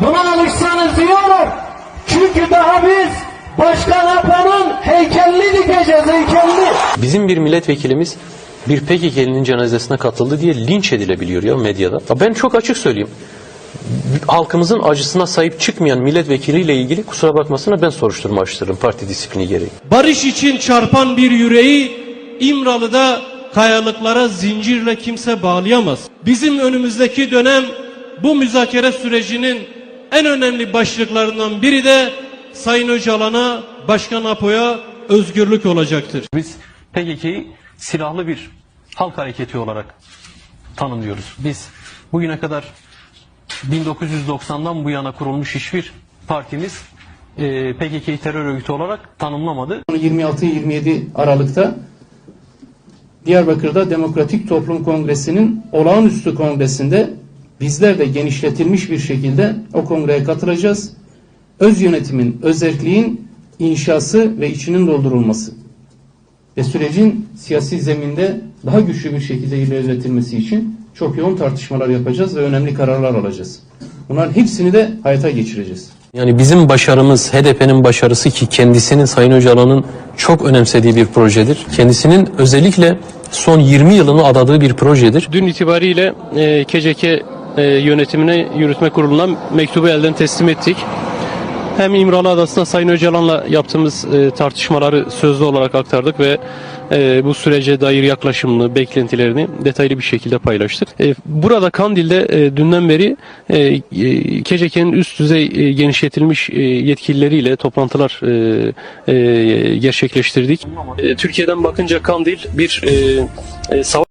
Buna alışsanız iyi olur. Çünkü daha biz Başkan Apo'nun heykelini dikeceğiz heykelini. Bizim bir milletvekilimiz bir PKK'linin cenazesine katıldı diye linç edilebiliyor ya medyada. Ya Ben çok açık söyleyeyim. Halkımızın acısına sahip çıkmayan milletvekiliyle ilgili kusura bakmasına ben soruşturma açtırırım parti disiplini gereği. Barış için çarpan bir yüreği İmralı'da kayalıklara zincirle kimse bağlayamaz. Bizim önümüzdeki dönem bu müzakere sürecinin en önemli başlıklarından biri de Sayın Öcalan'a, Başkan Apo'ya özgürlük olacaktır. Biz PKK'yı silahlı bir halk hareketi olarak tanımlıyoruz. Biz bugüne kadar 1990'dan bu yana kurulmuş hiçbir partimiz e, PKK'yı terör örgütü olarak tanımlamadı. 26-27 Aralık'ta Diyarbakır'da Demokratik Toplum Kongresi'nin olağanüstü kongresinde bizler de genişletilmiş bir şekilde o kongreye katılacağız. Öz yönetimin, özerkliğin inşası ve içinin doldurulması ve sürecin siyasi zeminde daha güçlü bir şekilde ilerletilmesi için çok yoğun tartışmalar yapacağız ve önemli kararlar alacağız. Bunların hepsini de hayata geçireceğiz. Yani bizim başarımız HDP'nin başarısı ki kendisinin Sayın Öcalan'ın çok önemsediği bir projedir. Kendisinin özellikle son 20 yılını adadığı bir projedir. Dün itibariyle e, KCK e, yönetimine yürütme kuruluna mektubu elden teslim ettik. Hem İmralı Adası'na Sayın Öcalan'la yaptığımız e, tartışmaları sözlü olarak aktardık ve e, bu sürece dair yaklaşımını, beklentilerini detaylı bir şekilde paylaştık. E, burada Kandil'de e, dünden beri e, e, üst düzey e, genişletilmiş e, yetkilileriyle toplantılar e, e, gerçekleştirdik. E, Türkiye'den bakınca Kandil bir e, e, savaş